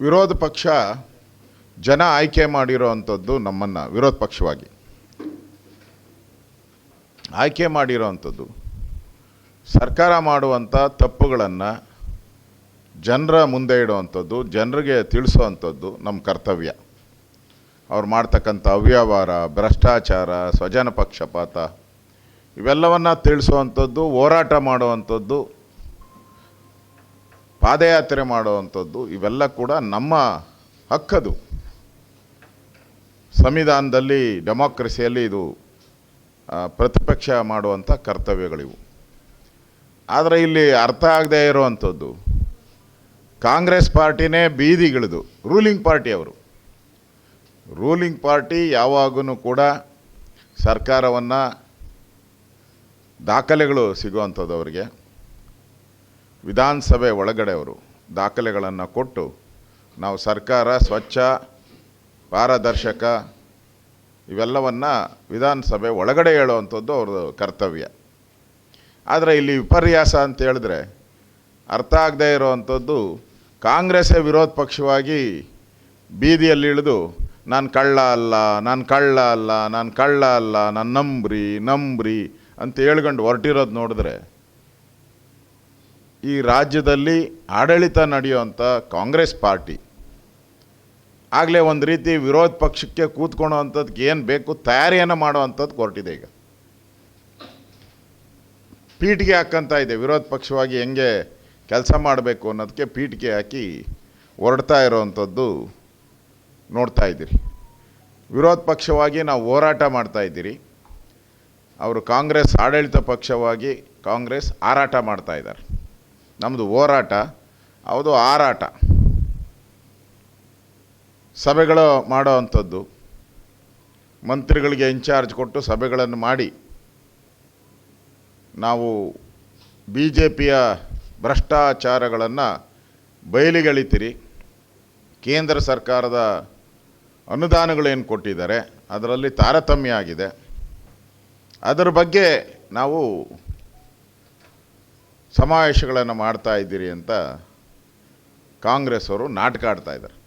ವಿರೋಧ ಪಕ್ಷ ಜನ ಆಯ್ಕೆ ಮಾಡಿರೋ ಅಂಥದ್ದು ನಮ್ಮನ್ನು ವಿರೋಧ ಪಕ್ಷವಾಗಿ. ಆಯ್ಕೆ ಮಾಡಿರೋ ಅಂಥದ್ದು ಸರ್ಕಾರ ಮಾಡುವಂಥ ತಪ್ಪುಗಳನ್ನು ಜನರ ಮುಂದೆ ಇಡುವಂಥದ್ದು, ಜನರಿಗೆ ತಿಳಿಸುವಂಥದ್ದು ನಮ್ಮ ಕರ್ತವ್ಯ. ಅವ್ರು ಮಾಡ್ತಕ್ಕಂಥ ಅವ್ಯವಹಾರ, ಭ್ರಷ್ಟಾಚಾರ, ಸ್ವಜನ ಪಕ್ಷಪಾತ, ಇವೆಲ್ಲವನ್ನು ತಿಳಿಸುವಂಥದ್ದು ಹೋರಾಟ ಮಾಡುವಂಥದ್ದು ಪಾದಯಾತ್ರೆ ಮಾಡುವಂಥದ್ದು ಇವೆಲ್ಲ ಕೂಡ ನಮ್ಮ ಹಕ್ಕದು. ಸಂವಿಧಾನದಲ್ಲಿ, ಡೆಮೋಕ್ರೆಸಿಯಲ್ಲಿ ಇದು ಪ್ರತಿಪಕ್ಷ ಮಾಡುವಂಥ ಕರ್ತವ್ಯಗಳಿವು. ಆದರೆ ಇಲ್ಲಿ ಅರ್ಥ ಆಗದೇ ಇರುವಂಥದ್ದು, ಕಾಂಗ್ರೆಸ್ ಪಾರ್ಟಿನೇ ಬೀದಿಗಿಳಿದು, ರೂಲಿಂಗ್ ಪಾರ್ಟಿ ಅವರು. ರೂಲಿಂಗ್ ಪಾರ್ಟಿ ಯಾವಾಗೂ ಕೂಡ ಸರ್ಕಾರವನ್ನು ದಾಖಲೆಗಳು ಸಿಗುವಂಥದ್ದು ಅವರಿಗೆ. ವಿಧಾನಸಭೆ ಒಳಗಡೆ ಅವರು ದಾಖಲೆಗಳನ್ನು ಕೊಟ್ಟು ನಾವು ಸರ್ಕಾರ, ಸ್ವಚ್ಛ, ಪಾರದರ್ಶಕ ಇವೆಲ್ಲವನ್ನು ವಿಧಾನಸಭೆ ಒಳಗಡೆ ಹೇಳುವಂಥದ್ದು ಅವ್ರದ್ದು ಕರ್ತವ್ಯ. ಆದರೆ ಇಲ್ಲಿ ವಿಪರ್ಯಾಸ ಅಂತ ಹೇಳಿದ್ರೆ ಅರ್ಥ ಆಗದೇ ಇರೋವಂಥದ್ದು ಕಾಂಗ್ರೆಸ್ಸೇ ವಿರೋಧ ಪಕ್ಷವಾಗಿ ಬೀದಿಯಲ್ಲಿ ಇಳಿದು, ನಾನು ಕಳ್ಳ ಅಲ್ಲ, ನಾನು ಕಳ್ಳ ಅಲ್ಲ, ನಾನು ಕಳ್ಳ ಅಲ್ಲ, ನಾನು ನಂಬ್ರಿ ನಂಬ್ರಿ ಅಂತ ಹೇಳ್ಕೊಂಡು ಹೊರಟಿರೋದು ನೋಡಿದ್ರೆ ಈ ರಾಜ್ಯದಲ್ಲಿ ಆಡಳಿತ ನಡೆಯುವಂಥ ಕಾಂಗ್ರೆಸ್ ಪಾರ್ಟಿ. ಆಗಲೇ ಒಂದು ರೀತಿ ವಿರೋಧ ಪಕ್ಷಕ್ಕೆ ಕೂತ್ಕೊಳ್ಳೋ ಅಂಥದ್ದಕ್ಕೆ ಏನು ಬೇಕು ತಯಾರಿಯನ್ನು ಮಾಡುವಂಥದ್ದು ಕೊರಟಿದೆ ಈಗ. ಪೀಠಿಗೆ ಹಾಕಂತ ಇದೆ, ವಿರೋಧ ಪಕ್ಷವಾಗಿ ಹೆಂಗೆ ಕೆಲಸ ಮಾಡಬೇಕು ಅನ್ನೋದಕ್ಕೆ ಪೀಠಿಗೆ ಹಾಕಿ ಹೊರಡ್ತಾ ಇರೋವಂಥದ್ದು ನೋಡ್ತಾ ಇದ್ದೀರಿ. ವಿರೋಧ ಪಕ್ಷವಾಗಿ ನಾವು ಹೋರಾಟ ಮಾಡ್ತಾ ಇದ್ದೀರಿ. ಅವರು ಕಾಂಗ್ರೆಸ್ ಆಡಳಿತ ಪಕ್ಷವಾಗಿ ಕಾಂಗ್ರೆಸ್ ಹಾರಾಟ ಮಾಡ್ತಾ ಇದ್ದಾರೆ. ನಮ್ಮದು ಹೋರಾಟ ಅದು ಆರಾಟ. ಸಭೆಗಳು ಮಾಡೋ ಅಂಥದ್ದು. ಮಂತ್ರಿಗಳಿಗೆ ಇನ್ಚಾರ್ಜ್ ಕೊಟ್ಟು ಸಭೆಗಳನ್ನು ಮಾಡಿ. ನಾವು ಬಿ ಜೆ ಪಿಯ ಭ್ರಷ್ಟಾಚಾರಗಳನ್ನು ಬಯಲಿಗೆಳಿತೀರಿ. ಕೇಂದ್ರ ಸರ್ಕಾರದ ಅನುದಾನಗಳೇನು ಕೊಟ್ಟಿದ್ದಾರೆ, ಅದರಲ್ಲಿ ತಾರತಮ್ಯ ಆಗಿದೆ. ಅದರ ಬಗ್ಗೆ ನಾವು ಸಮಾವೇಶಗಳನ್ನು ಮಾಡ್ತಾ ಇದ್ದೀರಿ ಅಂತ ಕಾಂಗ್ರೆಸ್ ಅವರು ನಾಟಕ ಆಡ್ತಾ ಇದ್ದಾರೆ.